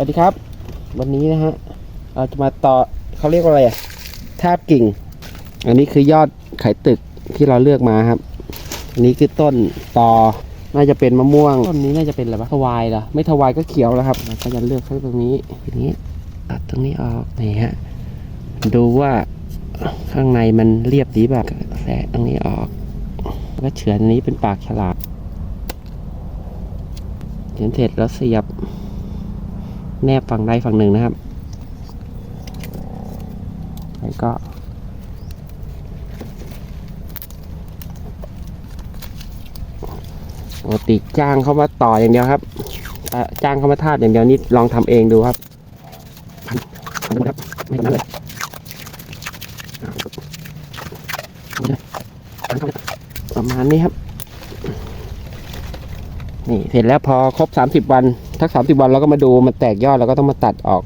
วัสดีครับ วันนี้นะฮะเราจะมาต่อเขาเรียกว่าอะไรอะทาบกิ่ง อันนี้คือยอดไข่ตึกที่เราเลือกมาครับ อันนี้คือต้นตอน่าจะเป็นมะม่วง ต้นนี้น่าจะเป็นอะไรวะทวายเหรอไม่ทวายก็เขียวแล้วครับเราก็จะเลือกทั้งตรงนี้ทีนี้ตัดตรงนี้ออกนี่ฮะดูว่าข้างในมันเรียบดีแบบแสะตรงนี้ออกแล้วก็เฉือนอันนี้เป็นปากฉลากเฉือนเสร็จแล้วเสียบ แนบฝั่งใดฝั่งหนึ่งนะครับแล้วก็ ปกติจ้างเขามาต่ออย่างเดียวครับ จ้างเขามาทาบอย่างเดียวนี่ลองทำเองดูครับพันพันดูครับไม่ทำเลยประมาณนี้ครับ นี่เสร็จแล้วพอครบสามสิบวัน ทักสามสิบวันเราก็มาดูมันแตกยอดเราก็ต้องมาตัดออก